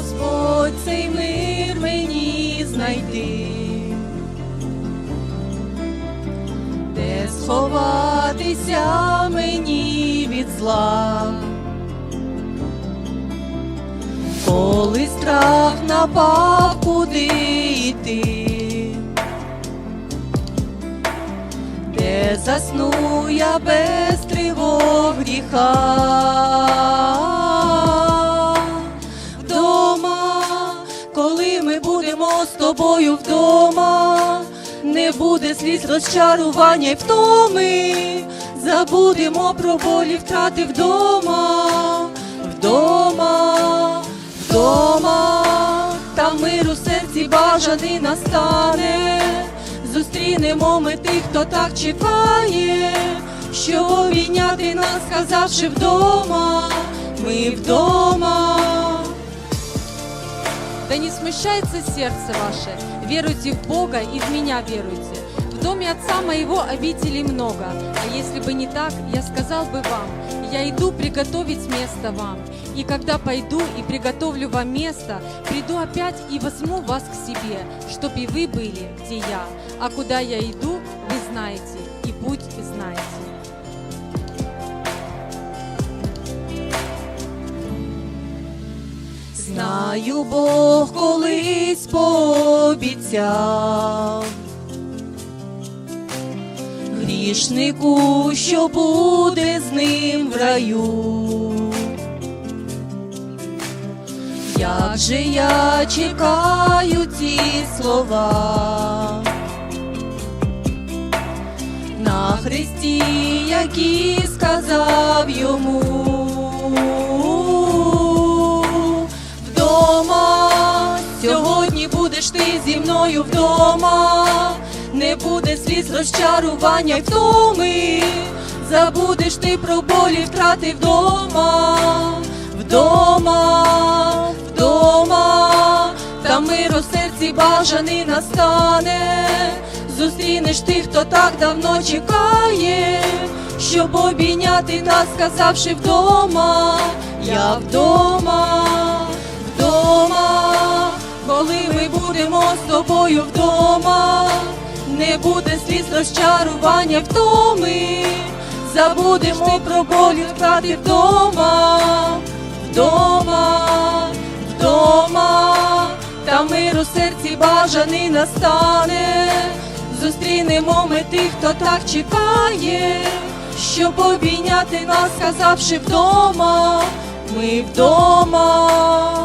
Господь цей мир мені знайти, де сховатися мені від зла. Коли страх напав, куди йти, де засну я без тривог гріха. З тобою вдома, не буде сліз розчарування й втоми, забудемо про болі втрати вдома, вдома, вдома, там мир у серці бажаний настане. Зустрінемо ми тих, хто так чекає, що обійняти нас, сказавши вдома, ми вдома. Да не смущается сердце ваше, веруйте в Бога и в меня веруйте. В доме отца моего обителей много, а если бы не так, я сказал бы вам, я иду приготовить место вам. И когда пойду и приготовлю вам место, приду опять и возьму вас к себе, чтоб и вы были, где я. А куда я иду, вы знаете, и путь знаете. Знаю, Бог колись пообіцяв грішнику, що буде з ним в раю. Як же я чекаю ці слова на хресті, які сказав сьогодні будеш ти зі мною вдома, не буде сліз розчарування й втоми, забудеш ти про болі втрати вдома, вдома, вдома, та мир у серці бажаний настане, зустрінеш тих, хто так давно чекає, щоб обійняти нас, сказавши вдома, я вдома, будемо з тобою вдома, не буде сліз розчарування втоми, забудемо про болі втрати вдома, вдома, вдома, та мир у серці бажаний настане, зустрінемо ми тих, хто так чекає, щоб обійняти нас, сказавши вдома, ми вдома.